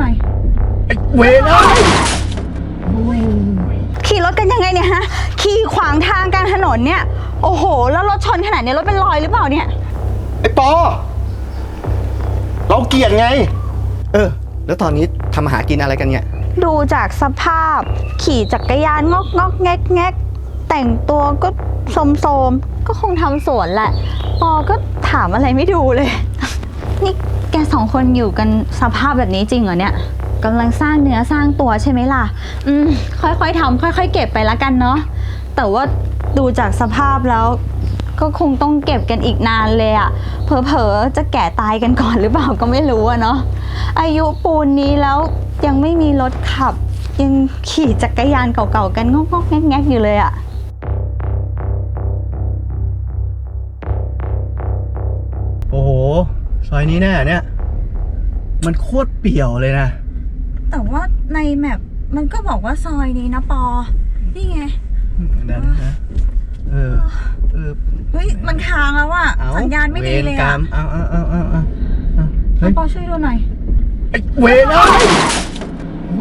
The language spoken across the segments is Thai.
หน่อย ไอ้เวรเอ้ยขี่รถกันยังไงเนี่ยฮะ ขี่ขวางทางกลางถนนเนี่ย โอ้โห แล้วรถชนขนาดนี้รถเป็นรอยหรือเปล่าเนี่ย ไอ้ปอ เราเกลียดไง เออ แล้วตอนนี้ทำอาหารกินอะไรกันเนี่ย ดูจากสภาพ ขี่จักรยานงอกงอกแงกแงกแต่งตัวก็โสมโสมๆก็คงทำสวนแหละ ปอก็ถามอะไรไม่ดูเลย นี่ แกสองคนอยู่กันสภาพแบบนี้จริงเหรอเนี่ยกำลังสร้างเนื้อสร้างตัวใช่ไหมล่ะ อืม ค่อยๆทำค่อย ๆ เก็บไปละกันเนาะ แต่ว่าดูจากสภาพแล้ว ก็คงต้องเก็บกันอีกนานเลยอะเผลอๆจะแก่ตายกันก่อนหรือเปล่าก็ไม่รู้อะเนาะ อายุปูนนี้แล้วยังไม่มีรถขับ ยังขี่จักรยานเก่าๆกันงอกๆแงกๆอยู่เลยอะ ซอยนี้แน่เนี่ย มันโคตรเปี่ยวเลยนะ แต่ว่าในแมปมันก็บอกว่าซอยนี้นะปอ นี่ไงเดี๋ยวนะเออ เออ เฮ้ย มันค้างแล้วอะเอาสัญญาณไม่ดีเลยวรกรอะรมเอาเอาเอาเอาเอาเอาเฮ้ยปอช่วยดูหน่อยไอ้เวรเอ้ยโ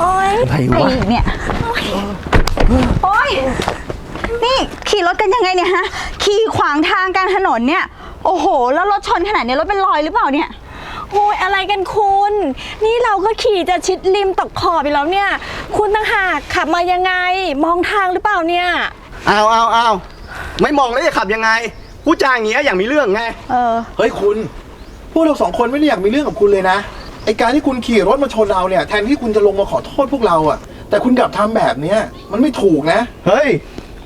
อ๊ยอะไรไปวะอีกเนี่ย โอ๊ย นี่ขี่รถกันยังไงเนี่ยฮะ ขี่ขวางทางกลางถนนเนี่ย โอ้โห แล้วรถชนขนาดนี้รถเป็นรอยหรือเปล่าเนี่ย โอ้ยอะไรกันคุณ นี่เราก็ขี่จะชิดริมตกขอบไปแล้วเนี่ย คุณต่างหากขับมายังไง มองทางหรือเปล่าเนี่ย เอาเอาเอาไม่มองแล้วจะขับยังไงพูดจาอย่างเงี้ยอย่างมีเรื่องไง เออ เฮ้ยคุณ พวกเราสองคนไม่ได้อยากมีเรื่องกับคุณเลยนะไอการที่คุณขี่รถมาชนเราเนี่ยแทนที่คุณจะลงมาขอโทษพวกเราอะแต่คุณกลับทำแบบเนี้ยมันไม่ถูกนะ เฮ้ย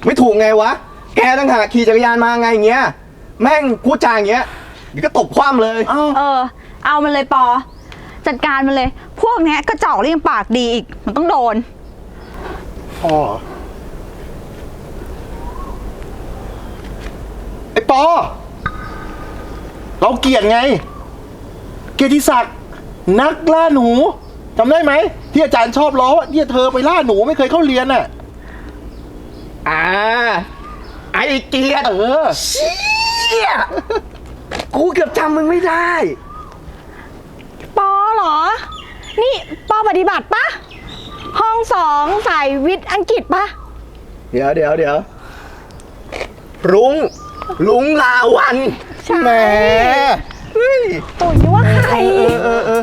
ไม่ถูกไงวะ แกตั้งหากขี่จักรยานมาไงอย่างเงี้ย แม่งพูดจาอย่างเงี้ยเดี๋ยวก็ตบคว่ำเลย เอ้าเออเอามันเลยปอ จัดการมันเลย พวกเนี้ยกระจอกเรียงปากดีอีก มันต้องโดนพอไอ้ปอ เราเกลียดไง เกียรติศักดิ์นักล่าหนูจำได้ไหม ที่อาจารย์ชอบล้อว่าเนี่ยเธอไปล่าหนูไม่เคยเข้าเรียนน่ะ อ่าไอ้เกียรติเออเชี่ยกูเกือบจำมึงไม่ได้ ปอเหรอ นี่ปอปฏิบัติปะห้องสองสายวิทย์อังกฤษปะเดี๋ยวเดี๋ยวเดี๋ยวรุ้งลุงลาวันใช่แหมเฮ้ย โอ้ยนึกว่าใคร เออเออเออ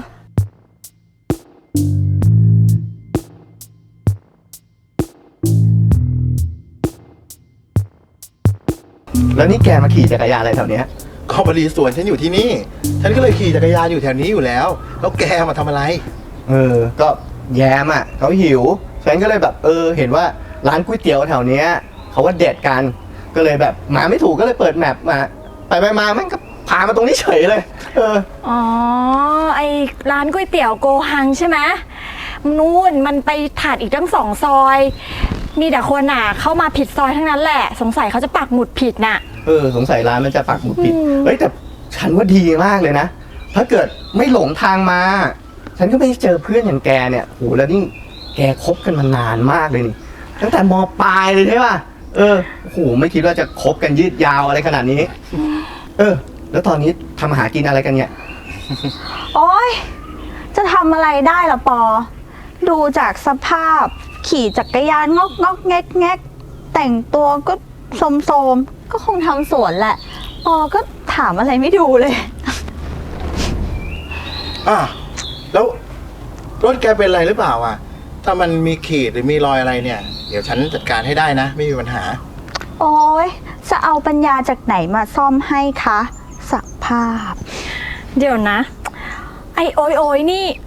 แล้วนี่แกมาขี่จักรยานอะไรแถวเนี้ยก็พอดีสวนฉันอยู่ที่นี่ ฉันก็เลยขี่จักรยานอยู่แถวนี้อยู่แล้ว แล้วแกมาทำอะไร เออ ก็แย้มอะเขาหิว ฉันก็เลยแบบเออ เห็นว่าร้านก๋วยเตี๋ยวแถวเนี้ยเขาว่าเด็ดกัน ก็เลยแบบมาไม่ถูกก็เลยเปิดแมปมา ไปไปมาแม่งก็พามาตรงนี้เฉยเลย เออ อ๋อ ไอร้านก๋วยเตี๋ยวโกหังใช่ไหมนู่นมันไปถาดอีกตั้งสองซอย มีแต่คนอะ เข้ามาผิดซอยทั้งนั้นแหละ สงสัยเขาจะปักหมุดผิดน่ะ เออสงสัยร้านมันจะปักหมุดผิดอืม เฮ้ยแต่ฉันว่าดีมากเลยนะ ถ้าเกิดไม่หลงทางมา ฉันก็ไม่เจอเพื่อนอย่างแกเนี่ยโหแล้วนี่แกคบกันมานานมากเลยนี่ ตั้งแต่มปลายเลยใช่ป่ะเออโอ้โหไม่คิดว่าจะคบกันยืดยาวอะไรขนาดนี้ เออ แล้วตอนนี้ทำอาหารกินอะไรกันเนี่ย โอ๊ย จะทำอะไรได้ล่ะปอ ดูจากสภาพ ขี่จักรยานงอกงอกแงกแงกแต่งตัวก็โสมโสมๆก็คงทำสวนแหละปอก็ถามอะไรไม่ดูเลย อะแล้วรถแกเป็นอะไรหรือเปล่าอะ ถ้ามันมีขีดหรือมีรอยอะไรเนี่ย เดี๋ยวฉันจัดการให้ได้นะ ไม่มีปัญหา โอ๊ยจะเอาปัญญาจากไหนมาซ่อมให้คะสภาพ เดี๋ยวนะ ไอโอยโอยนี่ใ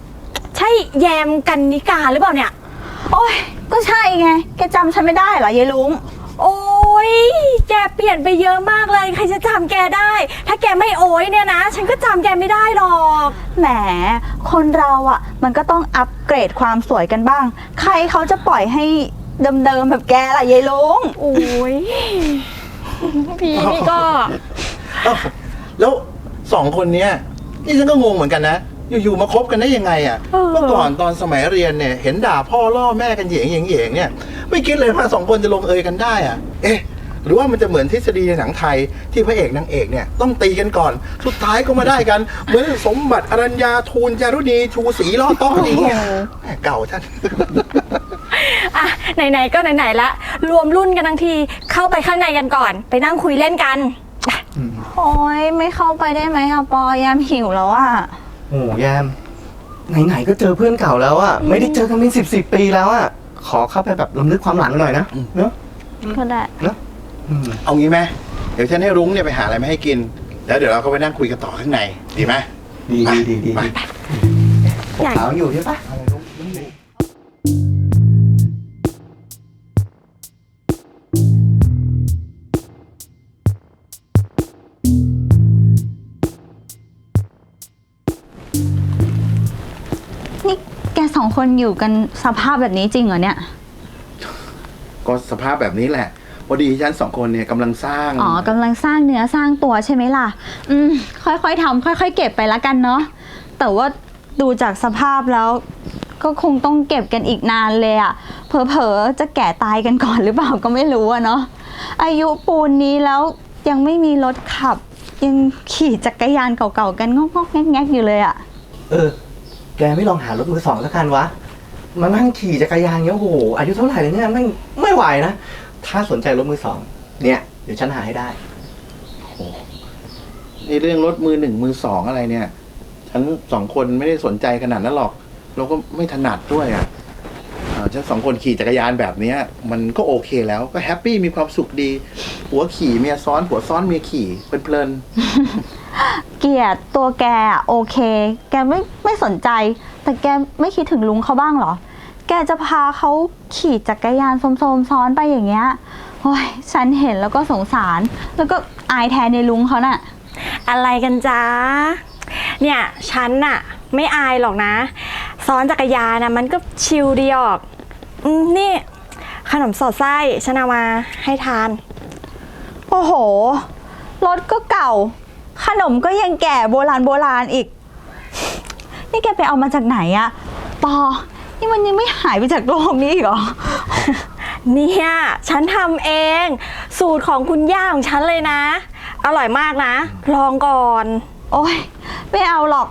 ช่แยมกันนิกาหรือเปล่าเนี่ย โอ๊ยก็ใช่ไง แกจำฉันไม่ได้เหรอยายลุง โอ้ยแกเปลี่ยนไปเยอะมากเลย ใครจะจำแกได้ ถ้าแกไม่โอยเนี่ยนะ ฉันก็จำแกไม่ได้หรอก แหม คนเราอะ่ะมันก็ต้องอัปเกรดความสวยกันบ้าง ใครเขาจะปล่อยให้เดิมๆแบบแกล่ะยายลุง โอ้ย พี่นี่ก็ เอ้าแล้วสองคนเนี้ยนี่ฉันก็งงเหมือนกันนะ อยู่ๆมาคบกันได้ยังไงอะเออเมื่อก่อนตอนสมัยเรียนเนี่ยเห็นด่าพ่อล่อแม่กันเหยงเหยงเหยงเนี่ยไม่คิดเลยว่าสองคนจะลงเอยกันได้อะ เอ๊ะหรือว่ามันจะเหมือนทฤษฎีในหนังไทยที่พระเอกนางเอกเนี่ยต้องตีกันก่อน สุดท้ายก็มาได้กัน เหมือนสมบัติอรัญญาทูลจารุณีชูศรีล่อต้อนอย่างเงี้ยแหม่เก่าท่านอะไหนๆก็ไหนๆละ รวมรุ่นกันทั้งทีเข้าไปข้างในกันก่อน ไปนั่งคุยเล่นกันไปโอ้ยไม่เข้าไปได้ไหมอะปอยามหิวแล้วอะ โอ้แยม ไหนๆก็เจอเพื่อนเก่าแล้วอะไม่ได้เจอกันเป็นสิบสิบปีแล้วอะขอเข้าไปแบบลำลึกความหลังหน่อยนะเนอะก็ได้ อืมเอางี้ไหมเดี๋ยวฉันให้รุ้งเนี่ยไปหาอะไรมาให้กิน แล้วเดี๋ยวเราก็ไปนั่งคุยกันต่อข้างใน ดีไหม ดีดีดีดีไปพวกขาวอยู่ใช่ปะ คนอยู่กันสภาพแบบนี้จริงเหรอเนี่ย ก็สภาพแบบนี้แหละพอดีฉันสองคนเนี่ยกำลังสร้าง อ๋อกำลังสร้างเนื้อสร้างตัวใช่ไหมล่ะ อืม ค่อยๆทำค่อย ๆ เก็บไปละกันเนาะแต่ว่าดูจากสภาพแล้ว ก็คงต้องเก็บกันอีกนานเลยอะเผลอๆจะแก่ตายกันก่อนหรือเปล่าก็ไม่รู้อะเนาะอายุปูนนี้แล้วยังไม่มีรถขับ ยังขี่จักรยานเก่าๆกันงอกๆแงกๆอยู่เลยอะเออ แกไม่ลองหารถมือสองสักคันวะมานั่งขี่จักรยานเงี้ยโอ้โหอายุเท่าไหร่แล้วเนี่ยไม่ไม่ไหวนะ ถ้าสนใจรถมือสองเนี่ย เดี๋ยวฉันหาให้ได้โอ้ในเรื่องรถมือหนึ่งมือสองอะไรเนี่ย ฉันสองคนไม่ได้สนใจขนาดนั้นหรอก เราก็ไม่ถนัดด้วยอะเอ่อฉันสองคนขี่จักรยานแบบเนี้ย มันก็โอเคแล้วก็แฮปปี้มีความสุขดีผัวขี่เมียซ้อนผัวซ้อนเมียขี่เพลิน เกลียดตัวแกอะโอเค แกไม่ไม่สนใจ แต่แกไม่คิดถึงลุงเขาบ้างเหรอ แกจะพาเขาขี่จักรยานโสมๆซ้อนไปอย่างเงี้ยโอ้ยฉันเห็นแล้วก็สงสาร แล้วก็อายแทนในลุงเขาน่ะ อะไรกันจ้าเนี่ยฉันน่ะไม่อายหรอกนะ ซ้อนจักรยานนะมันก็ชิลดีออกอืมนี่ขนมสอดไส้ฉันเอามาให้ทาน โอ้โห รถก็เก่า ขนมก็ยังแก่โบราณโบราณอีก นี่แกไปเอามาจากไหนอะปอ นี่มันยังไม่หายไปจากโลกนี้อีกเหรอ เนี่ยฉันทำเอง สูตรของคุณย่าของฉันเลยนะ อร่อยมากนะ ลองก่อน โอ้ยไม่เอาหรอก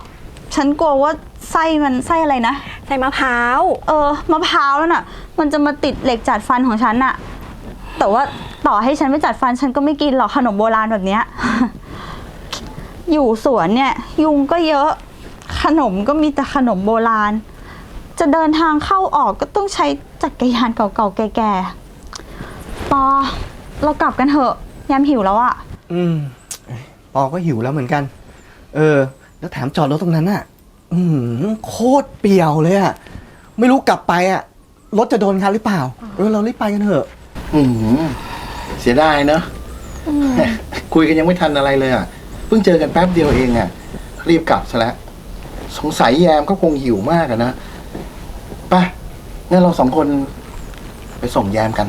ฉันกลัวว่าไส้มันไส้อะไรนะ ใส่มะพร้าว เออมะพร้าวนั่นน่ะ มันจะมาติดเหล็กจัดฟันของฉันน่ะ แต่ว่าต่อให้ฉันไม่จัดฟันฉันก็ไม่กินหรอกขนมโบราณแบบเนี้ย อยู่สวนเนี่ย ยุงก็เยอะขนมก็มีแต่ขนมโบราณ จะเดินทางเข้าออกก็ต้องใช้จักรยานเก่าๆแก่ๆปอเรากลับกันเถอะยามหิวแล้วอะอืมปอก็หิวแล้วเหมือนกัน เออ แล้วแถมจอดรถตรงนั้นอะอืมโคตรเปี่ยวเลยอะไม่รู้กลับไปอะรถจะโดนคันหรือเปล่าเออเรารีบไปกันเถอะๆอืมเสียดายเนอะคุยกันยังไม่ทันอะไรเลยอะเพิ่งเจอกันแป๊บเดียวเองอะรีบกลับซะแล้ว สงสัยแยมก็คงหิวมากอะนะไปงั้นเราสองคนไปส่งแยมกัน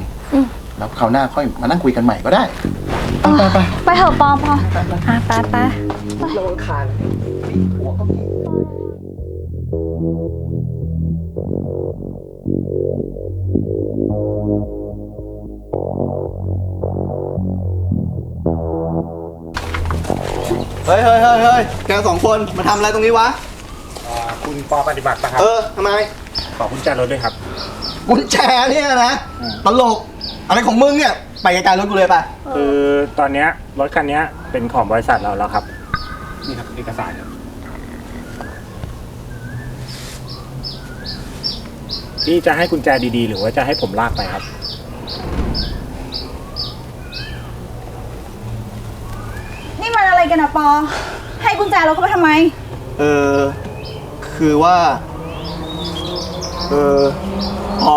แล้วคราวหน้าค่อยมานั่งคุยกันใหม่ก็ได้ไปไปไป ไปเถอะปอปออะไปไประวังคานหัวก็มี เฮ้ยเฮ้ยเฮ้ยเฮ้ยแกสองคนมาทำอะไรตรงนี้วะคุณปอปฏิบัติปะครับ เออทำไม ขอกุญแจรถด้วยครับ กุญแจเนี่ยนะตลก อะไรของมึงเนี่ย ไปไกลๆรถกูเลยไป คือตอนเนี้ยรถคันเนี้ยเป็นของบริษัทเราแล้วครับ นี่ครับเอกสารครับพี่จะให้กุญแจดีๆ หรือว่าจะให้ผมลากไปครับ นี่มันอะไรกันอะ ปอ ให้กุญแจเราเข้าไปทำไม เออ คือว่า เออ พอ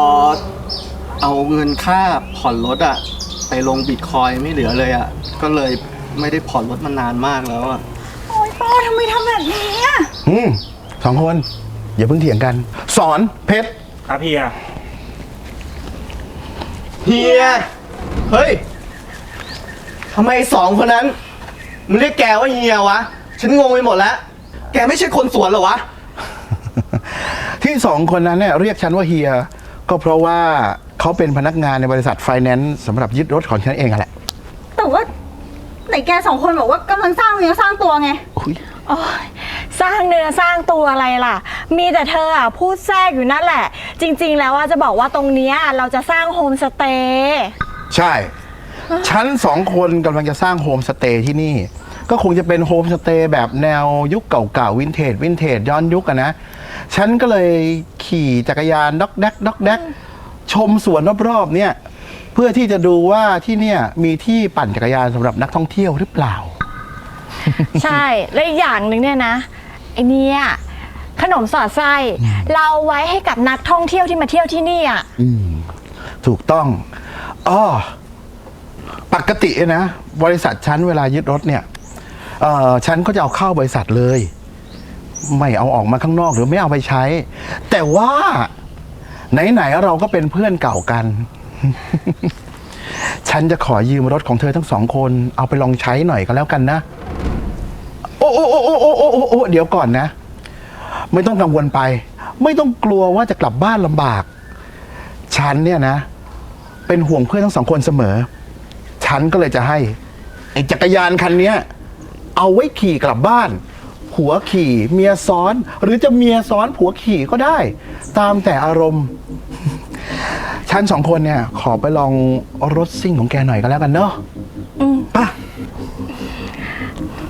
เอาเงินค่าผ่อนรถอะไปลงบิตคอยน์ไม่เหลือเลยอะก็เลยไม่ได้ผ่อนรถมานานมากแล้วอะโอ๊ยปอทำไมทำแบบนี้อะอืมสองคน อย่าเพิ่งเถียงกัน สอนเพชรครับพี่อะเฮีย เฮ้ยทำไมสองคนนั้น มันเรียกแกว่าเฮียวะ ฉันงงไปหมดแล้ว แกไม่ใช่คนสวนเหรอวะ ที่สองคนนั้นเนี่ยเรียกฉันว่าเฮีย ก็เพราะว่าเขาเป็นพนักงานในบริษัทไฟแนนซ์สำหรับยึดรถของฉันเองอะแหละแต่แกสองคนบอกว่ากำลังสร้างเนื้อสร้างตัวไง อุ๊ยโอ้ยสร้างเนื้อสร้างตัวอะไรล่ะ มีแต่เธออะพูดแทรกอยู่นั่นแหละ จริง ๆ แล้วว่าจะบอกว่าตรงเนี้ยเราจะสร้างโฮมสเตย์ ใช่ ฉันสองคนกำลังจะสร้างโฮมสเตย์ที่นี่ ก็คงจะเป็นโฮมสเตย์แบบแนวยุคเก่าๆวินเทจวินเทจย้อนยุคอะนะ ฉันก็เลยขี่จักรยานด็อกแดกด็อกแดกชมสวนรอบๆเนี่ยเพื่อที่จะดูว่าที่เนี่ยมีที่ปั่นจักรยานสำหรับนักท่องเที่ยวหรือเปล่า ใช่ และอีกอย่างหนึ่งเนี่ยนะไอเนี่ยขนมสอดไส้เราไว้ให้กับนักท่องเที่ยวที่มาเที่ยวที่นี่อะอืมถูกต้องอ้อ ปกตินะ บริษัทชั้นเวลายึดรถเนี่ยชั้นก็จะเอาเข้าบริษัทเลย ไม่เอาออกมาข้างนอกหรือไม่เอาไปใช้ แต่ว่าไหนๆเราก็เป็นเพื่อนเก่ากัน ฉันจะขอยืมรถของเธอทั้งสองคน เอาไปลองใช้หน่อยก็แล้วกันนะ โอ้โอ้โอ้โอ้โอ้โอ้โอ้เดี๋ยวก่อนนะ ไม่ต้องกังวลไป ไม่ต้องกลัวว่าจะกลับบ้านลำบาก ฉันเนี่ยนะ เป็นห่วงเพื่อนทั้งสองคนเสมอ ฉันก็เลยจะให้ไอ้จักรยานคันเนี้ยเอาไว้ขี่กลับบ้าน ผัวขี่เมียซ้อน หรือจะเมียซ้อนผัวขี่ก็ได้ ตามแต่อารมณ์ ฉันสองคนเนี่ย ขอไปลองรถซิ่งของแกหน่อยก็แล้วกันเนาะอืมไป่ะ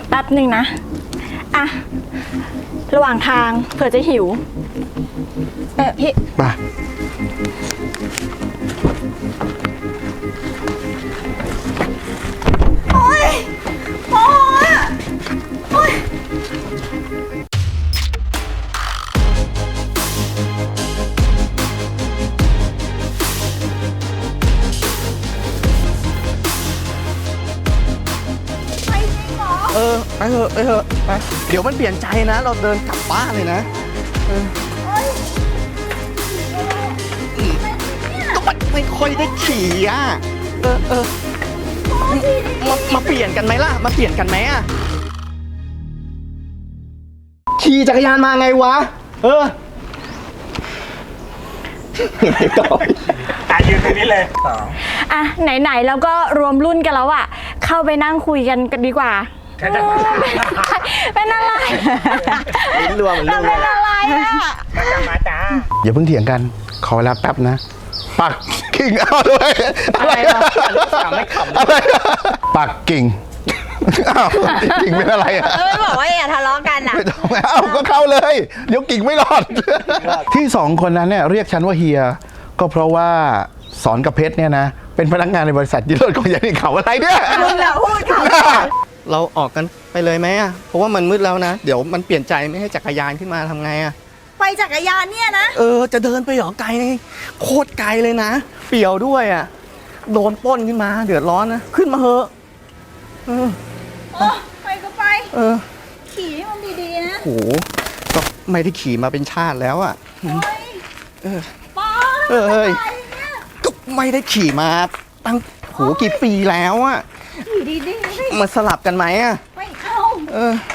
แป๊บหนึ่งนะ อะ ระหว่างทางเผื่อจะหิว เออพี่ ป่ะ อไปเถอะไปเถอะไปเดี๋ยวมันเปลี่ยนใจนะ เราเดินกลับบ้านเลยนะเออก็มันไม่ค่อยได้ขี่อะเออเออมามาเปลี่ยนกันไหมล่ะ มาเปลี่ยนกันไหมอะขี่จักรยานมาไงวะ เออไงต่ออะยืนตรงนี้เลยสองอะ ไหน ๆ แล้วก็รวมรุ่นกันแล้วอะ เข้าไปนั่งคุยกันกันดีกว่าแค่จะ เออเป็นอะไรลิ้นรวมเราลิ้นรเป็วนมอะไรอะมาจ้าอย่าเพิ่งเถียงกัน ขอเวลาแป๊บนะปักกิ่งเอาด้วยอะไรวะไม่ขำอะไรปักกิ่งอ้าวกิ่งเป็นอะไรอะเออบอกว่าอย่าทะเลาะกันอะไม่ต้องเอ้าก็เข้าเลยเดี๋ยวกิ่งไม่รอด ที่สองคนนั้นเนี่ยเรียกฉันว่าเฮีย ก็เพราะว่าสอนกับเพชรเนี่ยนะ เป็นพนักงานในบริษัทยึดรถของยานิเขาอะไรเนี่ยมึงอะพูดค่ะ เราออกกันไปเลยไหมอะ เพราะว่ามันมืดแล้วนะ เดี๋ยวมันเปลี่ยนใจไม่ให้จักรยานขึ้นมาทำไงอะ ไปจักรยานเนี่ยนะ เออ จะเดินไปเหรอไกลเลยโคตรไกลเลยนะ เปี่ยวด้วยอะ โดนปล้นขึ้นมา เดือดร้อนนะ ขึ้นมาเถอะเออโอ้ไปก็ไป เออ ขี่ให้มันดีๆนะโหก็ไม่ได้ขี่มาเป็นชาติแล้วอะปอเออเฮ้ยไปเนี่ยก็ไม่ได้ขี่มาตั้งโหกี่ปีแล้วอะ ขี่ดีๆสิมาสลับกันไหมอะ ไม่เอาเออป